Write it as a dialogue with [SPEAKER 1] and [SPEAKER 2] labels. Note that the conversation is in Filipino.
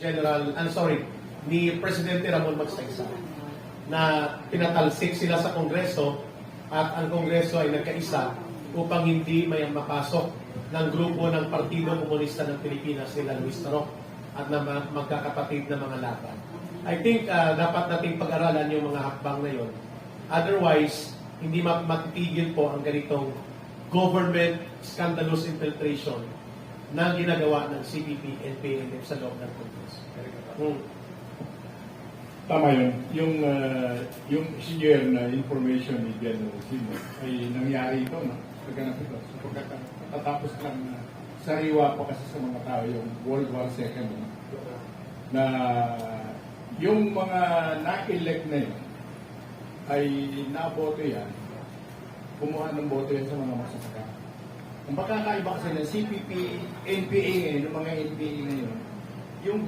[SPEAKER 1] General, I'm sorry, ni Presidente Ramon Magsaysay na pinatalsik sila sa Kongreso at ang Kongreso ay nagkaisa upang hindi may mapasok ng grupo ng Partido Komunista ng Pilipinas nila Luis Tarok at na ma- magkakapatid na mga laban. I think ah, dapat nating pag-aralan yung mga hakbang na yon. Otherwise, hindi ma- matitigil po ang ganitong government scandalous infiltration na ginagawa ng CPP and PNF sa loob ng Congress. Hmm.
[SPEAKER 2] Tama yun. Yung, uh, yung share na information ni General Simo ay nangyari ito, no? Pagkanap ito. So, pagkatapos lang na sariwa pa kasi sa mga tao yung World War II, no? na yung mga na-elect na yun ay naboto yan, kumuha ng boto yan sa mga masasaka. Ang pagkakaiba kasi ng CPP, NPA ngayon, ng mga NPA ngayon, yung